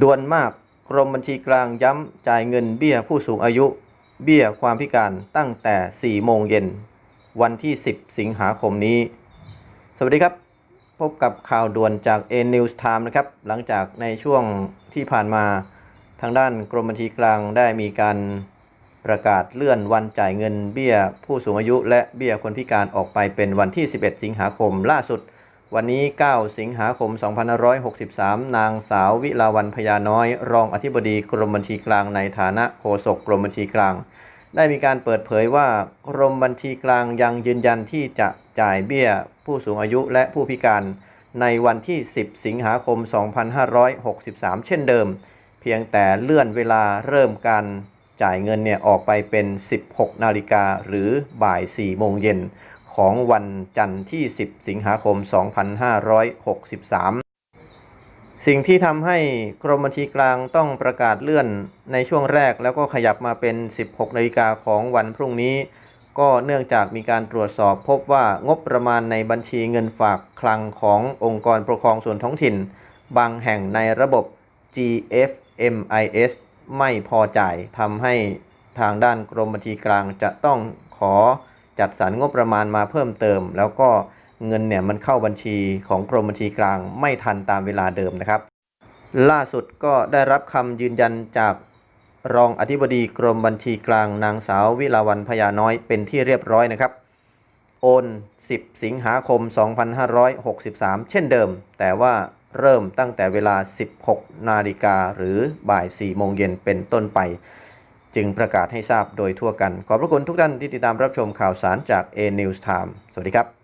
ด่วนมากกรมบัญชีกลางย้ำจ่ายเงินเบี้ยผู้สูงอายุ เบี้ยความพิการตั้งแต่ 4 โมงเย็น วันที่ 10 สิงหาคมนี้ สวัสดีครับ พบกับข่าวด่วนจาก A News Time นะครับ หลังจากในช่วงที่ผ่านมาทางด้านกรมบัญชีกลางได้มีการประกาศเลื่อนวันจ่ายเงินเบี้ยผู้สูงอายุ และเบี้ยคนพิการออกไปเป็นวันที่ 11 สิงหาคมล่าสุด วันนี้ 9 สิงหาคม 2563 นางสาววิลาวันพญาน้อย รองอธิบดีกรมบัญชีกลางในฐานะโฆษกกรมบัญชีกลาง ได้มีการเปิดเผยว่ากรมบัญชีกลางยังยืนยันที่จะจ่ายเบี้ย ผู้สูงอายุและผู้พิการ ในวันที่ 10 สิงหาคม 2563 เช่นเดิม เพียงแต่เลื่อนเวลาเริ่มการจ่ายเงินเนี่ยออกไปเป็น 16 นาฬิกาหรือบ่าย 4 โมงเย็น ของวันจันทร์ที่ 10 สิงหาคม 2563สิ่งที่ทำให้กรมบัญชีกลางต้องประกาศเลื่อนในช่วงแรกแล้วก็ขยับมาเป็น 16 นาฬิกาของวันพรุ่งนี้ ก็เนื่องจากมีการตรวจสอบพบว่างบประมาณในบัญชีเงินฝากคลังขององค์กรปกครองส่วนท้องถิ่น บางแห่งในระบบ GFMIS ไม่พอจ่ายทำให้ทางด้านกรมบัญชีกลางจะต้องขอ จัดสรรงบประมาณมาเพิ่มเติม แล้วก็เงินเนี่ยมันเข้าบัญชีของกรมบัญชีกลางไม่ทันตามเวลาเดิมนะครับ ล่าสุดก็ได้รับคำยืนยันจากรองอธิบดีกรมบัญชีกลางนางสาววิลาวันพญาน้อยเป็นที่เรียบร้อยนะครับ โอน 10 สิงหาคม 2563 เช่นเดิม แต่ว่าเริ่มตั้งแต่เวลา 16 นาฬิกาหรือบ่าย 4 โมงเย็นเป็นต้นไป จึงประกาศให้ทราบโดยทั่วกัน ขอบพระคุณทุกท่านที่ติดตามรับชมข่าวสารจาก A News Time สวัสดีครับ